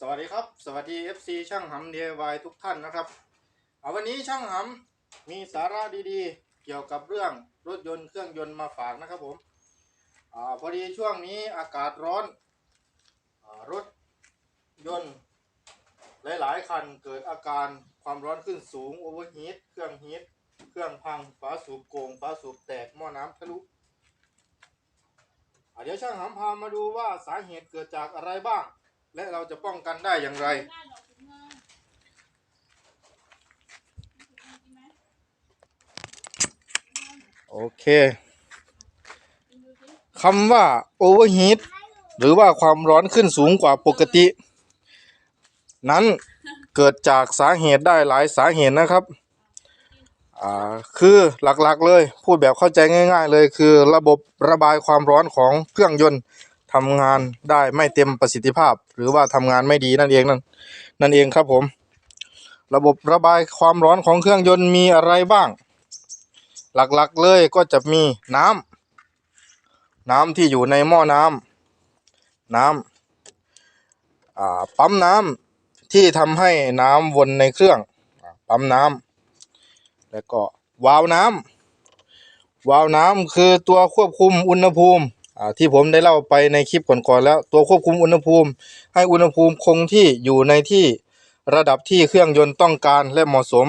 สวัสดีครับ สวัสดี FC ช่างหำ DIY ทุกท่านนะครับ เอาวันนี้ช่างหำมีสาระดีๆ เกี่ยวกับเรื่องรถยนต์เครื่องยนต์มาฝากนะครับผมอพอดีช่วงนี้อากาศร้อนอรถยนต์หลายๆคันเกิดอาการความร้อนขึ้นสูงโอเวอร์ฮีทเครื่องฮีทเครื่องพังฝาสูบโกงฝาสูบแตกหม้อน้ำทะลุเดี๋ยวช่างหำพามาดูว่าสาเหตุเกิดจากอะไรบ้าง และเราจะป้องกันได้อย่างไร โอเคคำว่า overheat หรือว่าความร้อนขึ้นสูงกว่าปกติ นั้นเกิดจากสาเหตุได้หลายสาเหตุนะครับอ่าคือหลักๆเลย พูดแบบเข้าใจง่าย ๆ เลยคือระบบระบายความร้อนของเครื่องยนต์ ทำงานได้ไม่เต็มประสิทธิภาพ หรือว่าทำงานไม่ดีนั่นเองนั่นนั่นเองครับผม ระบบระบายความร้อนของเครื่องยนต์มีอะไรบ้าง หลักๆเลยก็จะมีน้ำน้ำที่อยู่ในหม้อน้ำน้ำอ่าปั๊มน้ำที่ทำให้น้ำวนในเครื่องปั๊มน้ำแล้วก็วาล์วน้ำวาล์วน้ำคือตัวควบคุมอุณหภูมิ ที่ผมได้เล่าไปในคลิปก่อนๆแล้ว ตัวควบคุมอุณหภูมิ ให้อุณหภูมิคงที่อยู่ในที่ระดับที่เครื่องยนต์ต้องการและเหมาะสม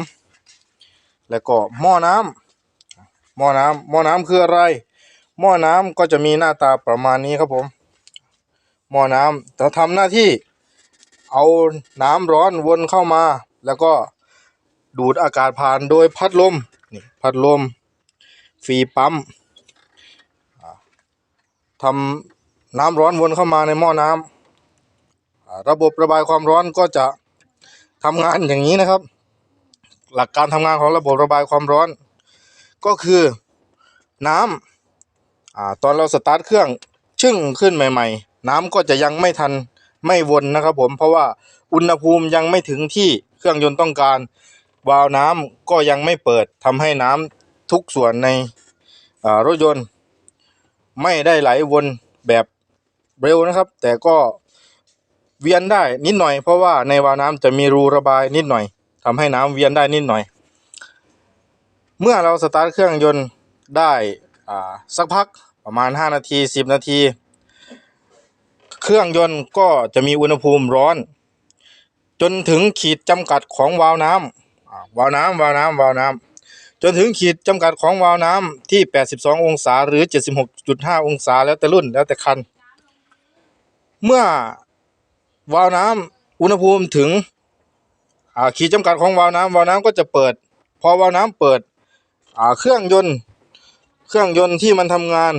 แล้วก็หม้อน้ำหม้อน้ำหม้อน้ำคืออะไร หม้อน้ำก็จะมีหน้าตาประมาณนี้ครับผม หม้อน้ำจะทำหน้าที่เอาน้ำร้อนวนเข้ามา แล้วก็ดูดอากาศผ่านโดยพัดลมนี่พัดลม ฟรีปั๊ม ทำน้ำร้อนวนเข้ามาในหม้อน้ำระบบระบายความร้อนก็จะทำงานอย่างนี้นะครับ หลักการทำงานของระบบระบายความร้อน ก็คือน้ำอตอนเราสตาร์ทเครื่องชึ่งขึ้นใหม่ ๆ น้ำก็จะยังไม่ทันไม่วนนะครับผมเพราะว่าอุณหภูมิยังไม่ถึงที่เครื่องยนต์ต้องการ วาล์วน้ำก็ยังไม่เปิดทำให้น้ำทุกส่วนในรถยนต์ ไม่ได้ไหลวนแบบเร็วนะครับ แต่ก็เวียนได้นิดหน่อย เพราะว่าในวาวน้ำจะมีรูระบายนิดหน่อยทำให้น้ำเวียนได้นิดหน่อย เมื่อเราสตาร์ทเครื่องยนต์ได้สักพักประมาณ 5 นาที 10 นาที เครื่องยนต์ก็จะมีอุณหภูมิร้อน จนถึงขีดจำกัดของวาล์วน้ำวาล์วน้ำวาล์วน้ำวาล์วน้ำ จนถึงขีดจำกัดของวาล์วน้ำที่ 82 องศาหรือ 76.5 องศาแล้วแต่รุ่นแล้วแต่คัน เมื่อวาล์วน้ำอุณหภูมิถึงขีดจำกัดของวาล์วน้ำวาล์วน้ำก็จะเปิด พอวาล์วน้ำเปิดเครื่องยนต์ เครื่องยนต์ที่มันทำงาน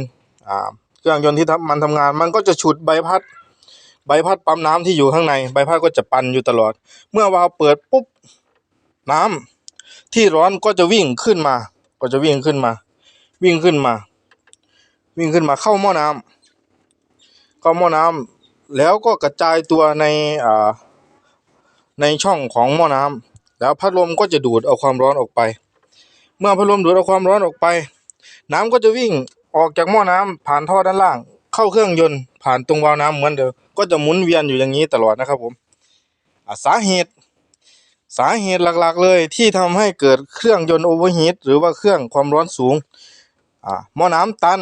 เครื่องยนต์ที่มันทำงาน มันก็จะฉุดใบพัดใบพัดปั๊มน้ำที่อยู่ข้างใน ใบพัดก็จะปั่นอยู่ตลอด เมื่อวาล์วเปิดปุ๊บน้ำ ที่ร้อนก็จะวิ่งขึ้นมา ก็จะวิ่งขึ้นมา วิ่งขึ้นมา วิ่งขึ้นมาเข้าหม้อน้ำเข้าหม้อน้ำแล้วก็กระจายตัวในอ่าในช่องของหม้อน้ำแล้วพัดลมก็จะดูดเอาความร้อนออกไป เมื่อพัดลมดูดเอาความร้อนออกไป น้ำก็จะวิ่งออกจากหม้อน้ำผ่านท่อด้านล่าง เข้าเครื่องยนต์ผ่านตรงวาล์วน้ำเหมือนเดิมก็จะหมุนเวียนอยู่อย่างนี้ตลอดนะครับผมอะสาเหตุ สาเหตุหลักๆเลยที่ทำให้เกิดเครื่องยนต์โอเวอร์ฮีทหรือว่าเครื่องความร้อนสูงอ่าหม้อน้ำตัน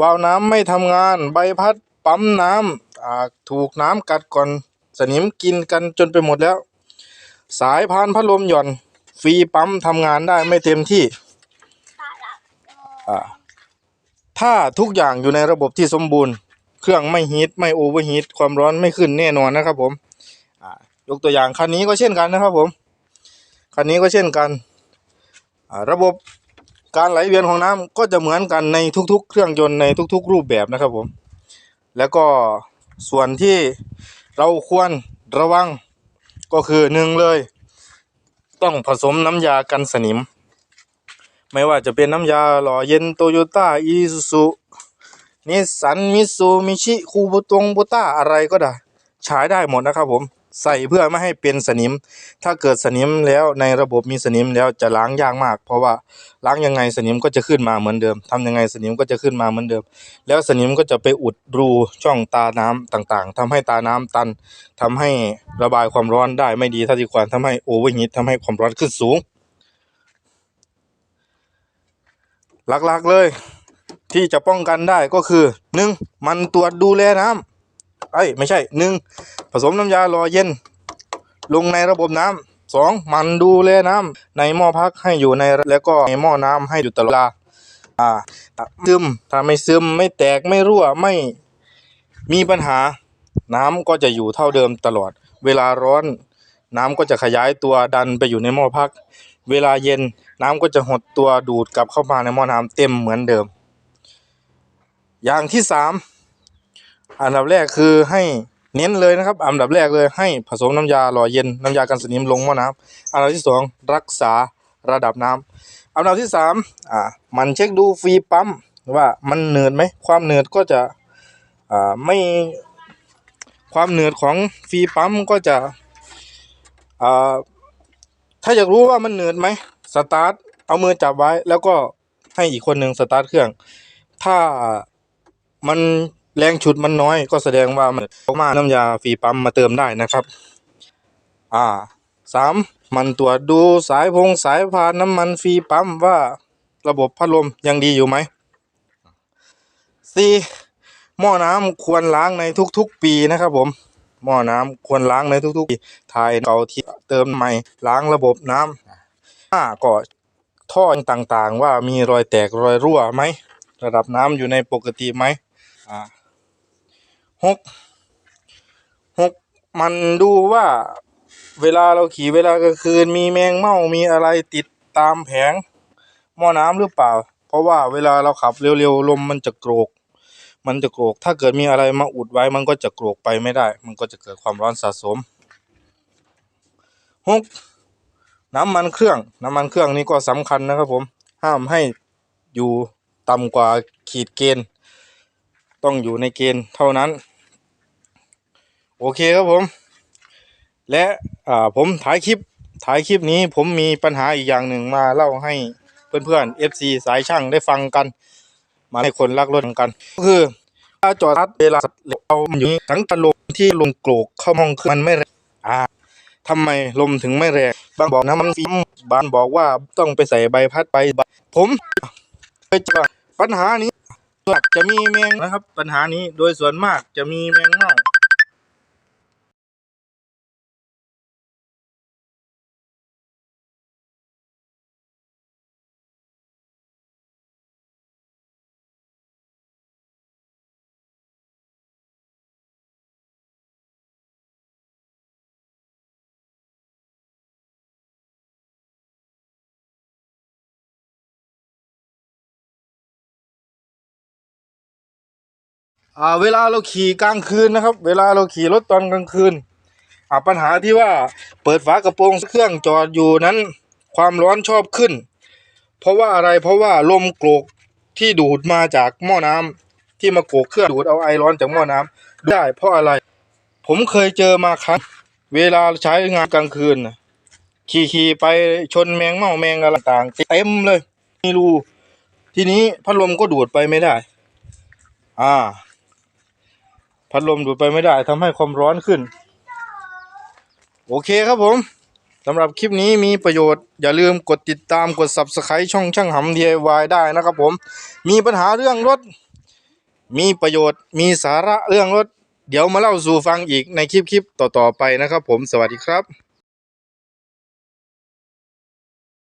วาล์วน้ำไม่ทำงานใบพัดปั๊มน้ำถูกน้ำกัดก่อนสนิมกินกันจนไปหมดแล้ว สายพานพัดลมหย่อนฟรีปั๊มทำงานได้ไม่เต็มที่ ถ้าทุกอย่างอยู่ในระบบที่สมบูรณ์ เครื่องไม่ฮีทไม่โอเวอร์ฮีทความร้อนไม่ขึ้นแน่นอนนะครับผม ยกตัวอย่างคันนี้ก็เช่นกันนะครับผมคันนี้ก็เช่นกันระบบการไหลเวียนของน้ำก็จะเหมือนกันในทุกๆ เครื่องยนต์ในทุก ๆ รูปแบบนะครับผม แล้วก็ส่วนที่เราควรระวังก็คือหนึ่งเลย ต้องผสมน้ำยากันสนิม ไม่ว่าจะเป็นน้ำยาหล่อเย็นโตโยต้าอีซูซูนิสสันมิซูมิชิคูบุตงบุต้าอะไรก็ได้ ใช้ได้หมดนะครับผม ใส่เพื่อไม่ให้เป็นสนิม ถ้าเกิดสนิมแล้วในระบบมีสนิมแล้วจะล้างยากมาก เพราะว่าล้างยังไงสนิมก็จะขึ้นมาเหมือนเดิมทำยังไงสนิมก็จะขึ้นมาเหมือนเดิม แล้วสนิมก็จะไปอุดรูช่องตาน้ำต่างๆทำให้ตาน้ำตันทำให้ระบายความร้อนได้ไม่ดีเท่าที่ควรทำให้โอเวอร์ฮีททำให้ความร้อนขึ้นสูงหลักๆเลย ที่จะป้องกันได้ก็คือหนึ่งมันตรวจดูแลน้ำ เอ้ยไม่ใช่หนึ่งผสมน้ำยาหล่อเย็น ลงในระบบน้ำสองมันดูแลน้ำในหม้อพักให้อยู่ในแล้วก็ในหม้อน้ำให้อยู่ตลอดเวลาอ่าซึมถ้าไม่ซึมไม่แตกไม่รั่วไม่มีปัญหา น้ำก็จะอยู่เท่าเดิมตลอด เวลาร้อน น้ำก็จะขยายตัวดันไปอยู่ในหม้อพัก เวลาเย็นน้ำก็จะหดตัวดูดกลับเข้ามาในหม้อน้ำเต็มเหมือนเดิม อย่างที่สาม อันดับแรกคือให้เน้นเลยนะครับ อันดับแรกเลยให้ผสมน้ำยาหล่อเย็นน้ำยากันสนิมลงหม้อน้ำอันดับที่สองรักษาระดับน้ำอันดับที่สามอ่ามันเช็คดูฟรีปั๊มว่ามันเหนืดไหมความเหนืดก็จะอ่าไม่ความเหนืดของฟรีปั๊มก็จะอ่าถ้าอยากรู้ว่ามันเหนืดไหมสตาร์ทเอามือจับไว้แล้วก็ให้อีกคนหนึ่งสตาร์ทเครื่อง ถ้ามัน แรงฉุดมันน้อยก็แสดงว่ามันเอามาน้ำยาฟีปั๊มมาเติมได้นะครับ อ่าสามมันตรวจดูสายพงสายพานน้ำมันฟรีปั๊มว่าระบบพัดลมยังดีอยู่ไหมสี่หม้อน้ำควรล้างในทุกๆปีนะครับผม หม้อน้ำควรล้างในทุกๆปีถ่ายเก่าที่เติมใหม่ล้างระบบน้ำห้าก็ท่อต่างๆ ว่ามีรอยแตกรอยรั่วไหม ระดับน้ำอยู่ในปกติไหมอ่า หกหกมันดูว่า เวลาเราขี่เวลากลางคืนมีแมงเม่ามีอะไรติดตามแผงหม้อน้ำหรือเปล่า เพราะว่าเวลาเราขับเร็วๆลมมันจะโกรก มันจะโกรก ถ้าเกิดมีอะไรมาอุดไว้มันก็จะโกรกไปไม่ได้ มันก็จะเกิดความร้อนสะสมหกน้ำมันเครื่อง น้ำมันเครื่องนี่ก็สำคัญนะครับ ผม ห้ามให้อยู่ต่ำกว่าขีดเกณฑ์ ต้องอยู่ในเกณฑ์เท่านั้น โอเคครับผม และอ่าผมถ่ายคลิปถ่ายคลิปนี้ผมมีปัญหาอีกอย่างหนึ่งมาเล่าให้เพื่อนๆ FC สายช่างได้ฟังกัน มาให้คนรักรถกัน ก็คือถ้าจอดรถเวลาเราอยู่ทั้งตะลมที่ลงโกรกเข้าห้องคือมันไม่แรงอ่าทำไมลมถึงไม่แรงบางบอกน้ำมันฟิล์มบางบอกว่าต้องไปใส่ใบพัดไปผมเคยเจอปัญหานี้หลักจะมีแมงนะครับ ปัญหานี้โดยส่วนมากจะมีแมงเม่า อ่าเวลาเราขี่กลางคืนนะครับ เวลาเราขี่รถตอนกลางคืนอ่าปัญหาที่ว่าเปิดฝากระโปรงเครื่องจอดอยู่นั้น ความร้อนชอบขึ้น เพราะว่าอะไรเพราะว่าลมโกรกที่ดูดมาจากหม้อน้ำที่มาโกรกเครื่องดูดเอาไอร้อนจากหม้อน้ำได้เพราะอะไร ผมเคยเจอมาครั้ง เวลาใช้งานกลางคืนขี่ขี่ไปชนแมงเม่าแมงอะไรต่างเต็มเลย มีรูทีนี้พัดลมก็ดูดไปไม่ได้ อ่า พัดลมดูดไปไม่ได้ทำให้ความร้อนขึ้น โอเคครับผมสำหรับคลิปนี้มีประโยชน์ อย่าลืมกดติดตามกด subscribe ช่องช่างหำ DIY ได้นะครับผม มีปัญหาเรื่องรถ มีประโยชน์มีสาระเรื่องรถ เดี๋ยวมาเล่าสู่ฟังอีกในคลิปๆต่อๆไปนะครับผมสวัสดีครับ